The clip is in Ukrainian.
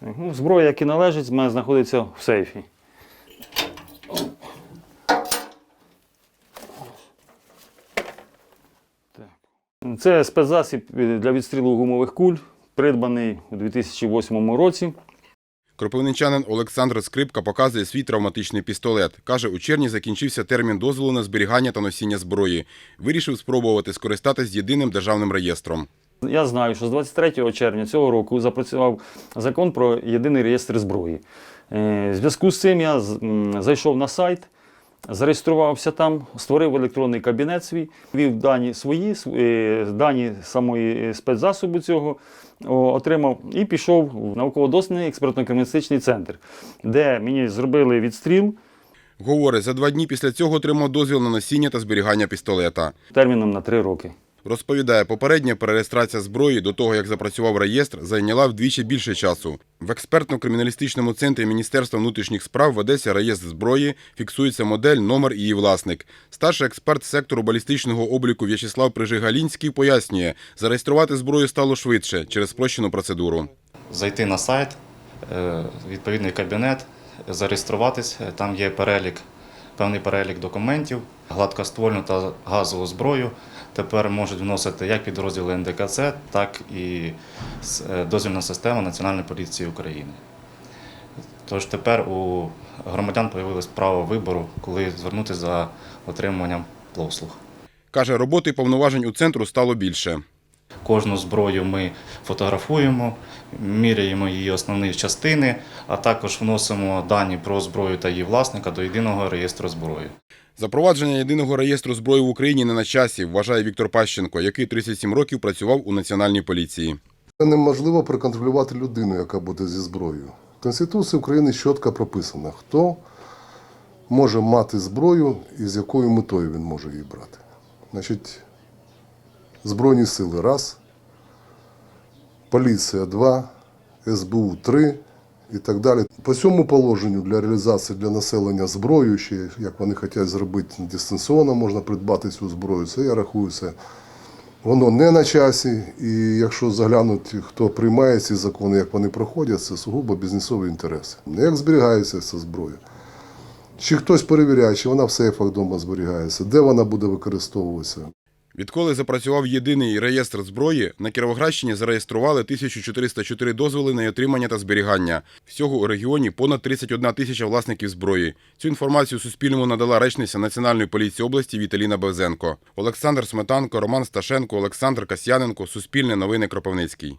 Ну, зброя, яка належить, в мене знаходиться в сейфі. Це спецзасіб для відстрілу гумових куль, придбаний у 2008 році. Кропивничанин Олександр Скрипка показує свій травматичний пістолет. Каже, у червні закінчився термін дозволу на зберігання та носіння зброї. Вирішив спробувати скористатись єдиним державним реєстром. Я знаю, що з 23 червня цього року запрацював закон про єдиний реєстр зброї. Е, В зв'язку з цим я зайшов на сайт, зареєструвався там, створив електронний кабінет свій, ввів дані свої, св- е, дані самої е, спецзасобу цього, отримав і пішов в науково-дослідний експертно-криміналістичний центр, де мені зробили відстріл Говорить, за два дні після цього отримав дозвіл на носіння та зберігання пістолета. терміном на три роки. Розповідає, попередня перереєстрація зброї до того, як запрацював реєстр, зайняла вдвічі більше часу. В експертно-криміналістичному центрі Міністерства внутрішніх справ ведеться реєстр зброї, фіксується модель, номер і її власник. Старший експерт сектору балістичного обліку В'ячеслав Прижигалінський пояснює, зареєструвати зброю стало швидше через спрощену процедуру. зайти на сайт, е, відповідний кабінет, зареєструватись. Там є перелік, певний перелік документів, гладкоствольну та газову зброю. Тепер можуть вносити як підрозділи НДКЦ, так і е, дозвільна система Національної поліції України. Тож тепер у громадян з'явилось право вибору, коли звернутися за отриманням послуг. Каже, роботи повноважень у центру стало більше. Кожну зброю ми фотографуємо, міряємо її основні частини, а також вносимо дані про зброю та її власника до єдиного реєстру зброї. Запровадження єдиного реєстру зброї в Україні не на часі, вважає Віктор Пащенко, який 37 років працював у національній поліції. Неможливо проконтролювати людину, яка буде зі зброєю. В Конституції України чітко прописано, хто може мати зброю і з якою метою він може її брати. Значить, Збройні сили раз, поліція два, СБУ три і так далі. По цьому положенню для реалізації для населення зброю, ще як вони хочуть зробити дистанційно, можна придбати цю зброю. Це я рахую це Воно не на часі, і якщо заглянути, хто приймає ці закони, як вони проходять, це сугубо бізнесові інтереси. Як зберігається ця зброя? Чи хтось перевіряє, чи вона в сейфах вдома зберігається, де вона буде використовуватися? Відколи запрацював єдиний реєстр зброї, на Кіровоградщині зареєстрували 1404 дозволи на отримання та зберігання. Всього у регіоні понад 31 тисяча власників зброї. Цю інформацію Суспільному надала речниця Національної поліції області Віталіна Бевзенко. Олександр Сметанко, Роман Сташенко, Олександр Касьяненко, Суспільне новини Кропивницький.